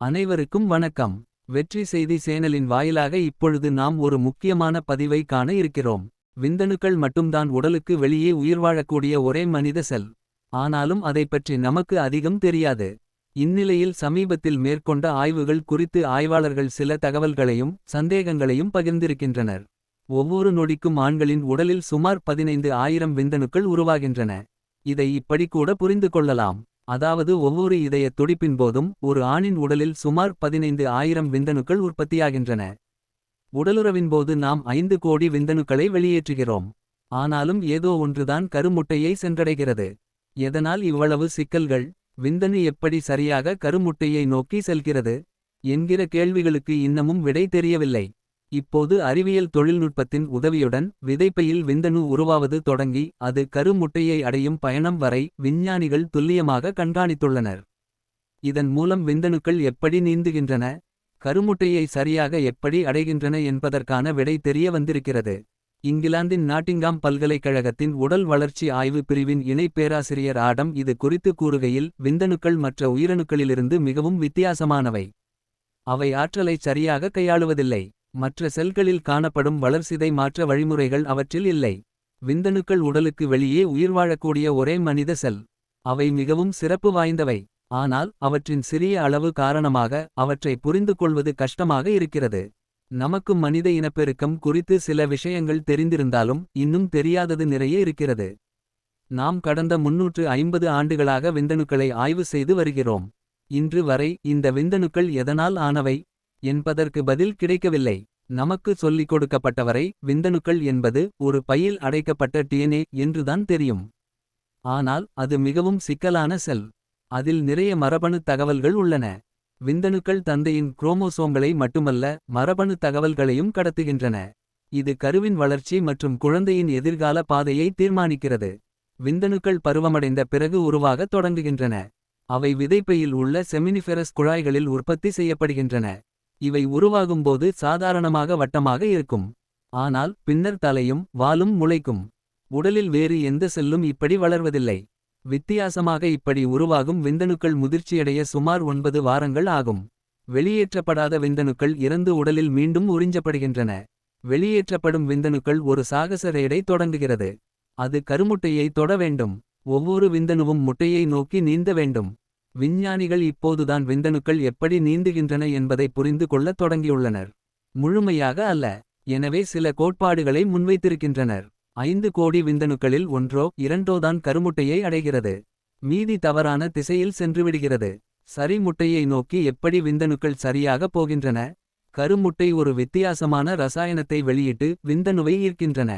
அனைவருக்கும் வணக்கம். வெற்றி செய்தி சேனலின் வாயிலாக இப்பொழுது நாம் ஒரு முக்கியமான பதிவை காண இருக்கிறோம். விந்தணுக்கள் மட்டும்தான் உடலுக்கு வெளியே உயிர் வாழக்கூடிய ஒரே மனித செல். ஆனாலும் அதைப்பற்றி நமக்கு அதிகம் தெரியாது. இந்நிலையில் சமீபத்தில் மேற்கொண்ட ஆய்வுகள் குறித்து ஆய்வாளர்கள் சில தகவல்களையும் சந்தேகங்களையும் பகிர்ந்திருக்கின்றனர். ஒவ்வொரு நொடிக்கும் ஆண்களின் உடலில் சுமார் பதினைந்து ஆயிரம் விந்தணுக்கள் உருவாகின்றன. இதை இப்படி கூட புரிந்து கொள்ளலாம். அதாவது ஒவ்வொரு இதய துடிப்பின் போதும் ஒரு ஆணின் உடலில் சுமார் பதினைந்து ஆயிரம் விந்தணுக்கள் உற்பத்தியாகின்றன. உடலுறவின் போது நாம் ஐந்து கோடி விந்தணுக்களை வெளியேற்றுகிறோம். ஆனாலும் ஏதோ ஒன்றுதான் கருமுட்டையை சென்றடைகிறது. எதனால் இவ்வளவு சிக்கல்கள்? விந்தணு எப்படி சரியாக கருமுட்டையை நோக்கி செல்கிறது? என்கிற கேள்விகளுக்கு இன்னமும் விடை தெரியவில்லை. இப்போது அறிவியல் தொழில்நுட்பத்தின் உதவியுடன் விதைப்பையில் விந்தணு உருவாவது தொடங்கி அது கருமுட்டையை அடையும் பயணம் வரை விஞ்ஞானிகள் துல்லியமாக கண்காணித்துள்ளனர். இதன் மூலம் விந்தணுக்கள் எப்படி நீந்துகின்றன கருமுட்டையை சரியாக எப்படி அடைகின்றன என்பதற்கான விடை தெரிய வந்திருக்கிறது. இங்கிலாந்தின் நாட்டிங்காம் பல்கலைக்கழகத்தின் உடல் வளர்ச்சி ஆய்வு பிரிவின் இணை பேராசிரியர் ஆடம் இது குறித்து கூறுகையில் விந்தணுக்கள் மற்ற உயிரணுக்களிலிருந்து மிகவும் வித்தியாசமானவை. அவை ஆற்றலை சரியாக கையாளுவதில்லை. மற்ற செல்களில் காணப்படும் வளர்சிதை மாற்ற வழிமுறைகள் அவற்றில் இல்லை. விந்தணுக்கள் உடலுக்கு வெளியே உயிர்வாழக்கூடிய ஒரே மனித செல். அவை மிகவும் சிறப்பு வாய்ந்தவை. ஆனால் அவற்றின் சிறிய அளவு காரணமாக அவற்றை புரிந்துகொள்வது கஷ்டமாக இருக்கிறது. நமக்கு மனித இனப்பெருக்கம் குறித்து சில விஷயங்கள் தெரிந்திருந்தாலும் இன்னும் தெரியாதது நிறைய இருக்கிறது. நாம் கடந்த முன்னூற்று ஐம்பது ஆண்டுகளாக விந்தணுக்களை ஆய்வு செய்து வருகிறோம். இன்று வரை இந்த விந்தணுக்கள் எதனால் ஆனவை? என்பதற்கு பதில் கிடைக்கவில்லை. நமக்கு சொல்லிக் கொடுக்கப்பட்டவரை விந்தணுக்கள் என்பது ஒரு பையில் அடைக்கப்பட்ட டிஎன்ஏ என்றுதான் தெரியும். ஆனால் அது மிகவும் சிக்கலான செல். அதில் நிறைய மரபணு தகவல்கள் உள்ளன. விந்தணுக்கள் தந்தையின் குரோமோசோம்களை மட்டுமல்ல மரபணு தகவல்களையும் கடத்துகின்றன. இது கருவின் வளர்ச்சி மற்றும் குழந்தையின் எதிர்கால பாதையை தீர்மானிக்கிறது. விந்தணுக்கள் பருவமடைந்த பிறகு உருவாகத் தொடங்குகின்றன. அவை விதைப்பையில் உள்ள செமினிஃபெரஸ் குழாய்களில் உற்பத்தி செய்யப்படுகின்றன. இவை உருவாகும்போது சாதாரணமாக வட்டமாக இருக்கும். ஆனால் பின்னர் தலையும் வாலும் முளைக்கும். உடலில் வேறு எந்த செல்லும் இப்படி வளர்வதில்லை. வித்தியாசமாக இப்படி உருவாகும் விந்தணுக்கள் முதிர்ச்சியடைய சுமார் ஒன்பது வாரங்கள் ஆகும். வெளியேற்றப்படாத விந்தணுக்கள் இறந்து உடலில் மீண்டும் உறிஞ்சப்படுகின்றன. வெளியேற்றப்படும் விந்தணுக்கள் ஒரு சாகச ரேடை தொடங்குகிறது. அது கருமுட்டையை தொட வேண்டும். ஒவ்வொரு விந்தணுவும் முட்டையை நோக்கி நீந்த வேண்டும். விஞ்ஞானிகள் இப்போதுதான் விந்தணுக்கள் எப்படி நீந்துகின்றன என்பதை புரிந்து கொள்ளத் தொடங்கியுள்ளனர். முழுமையாக அல்ல. எனவே சில கோட்பாடுகளை முன்வைத்திருக்கின்றனர். ஐந்து கோடி விந்தணுக்களில் ஒன்றோ இரண்டோதான் கருமுட்டையை அடைகிறது. மீதி தவறான திசையில் சென்றுவிடுகிறது. சரி முட்டையை நோக்கி எப்படி விந்தணுக்கள் சரியாக போகின்றன? கருமுட்டை ஒரு வித்தியாசமான ரசாயனத்தை வெளியிட்டு விந்தணுவை ஈர்க்கின்றன.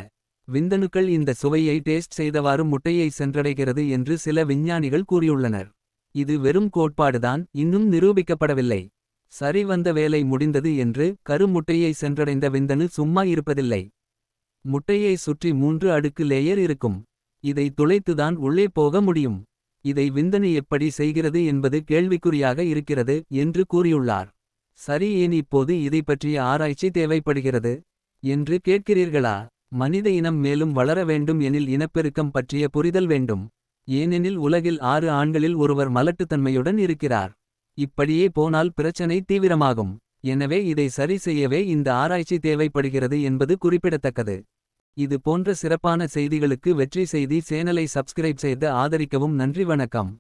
விந்தணுக்கள் இந்த சுவையை டேஸ்ட் செய்தவாறு முட்டையை சென்றடைகிறது என்று சில விஞ்ஞானிகள் கூறியுள்ளனர். இது வெறும் கோட்பாடுதான் இன்னும் நிரூபிக்கப்படவில்லை. சரி வந்த வேலை முடிந்தது என்று கருமுட்டையை சென்றடைந்த விந்தணு சும்மா இருப்பதில்லை. முட்டையை சுற்றி மூன்று அடுக்கு லேயர் இருக்கும். இதை துளைத்துதான் உள்ளே போக முடியும். இதை விந்தணு எப்படி செய்கிறது என்பது கேள்விக்குறியாக இருக்கிறது என்று கூறியுள்ளார். சரி ஏன் இப்போது இதை பற்றிய ஆராய்ச்சி தேவைப்படுகிறது? என்று கேட்கிறீர்களா? மனித இனம் மேலும் வளர வேண்டும் எனில் இனப்பெருக்கம் பற்றிய புரிதல் வேண்டும். ஏனெனில் உலகில் ஆறு ஆண்களில் ஒருவர் மலட்டுத்தன்மையுடன் இருக்கிறார். இப்படியே போனால் பிரச்சனை தீவிரமாகும். எனவே இதை சரி செய்யவே இந்த ஆராய்ச்சி தேவைப்படுகிறது என்பது குறிப்பிடத்தக்கது. இது போன்ற சிறப்பான செய்திகளுக்கு வெற்றி செய்தி சேனலை சப்ஸ்கிரைப் செய்து ஆதரிக்கவும் நன்றி வணக்கம்.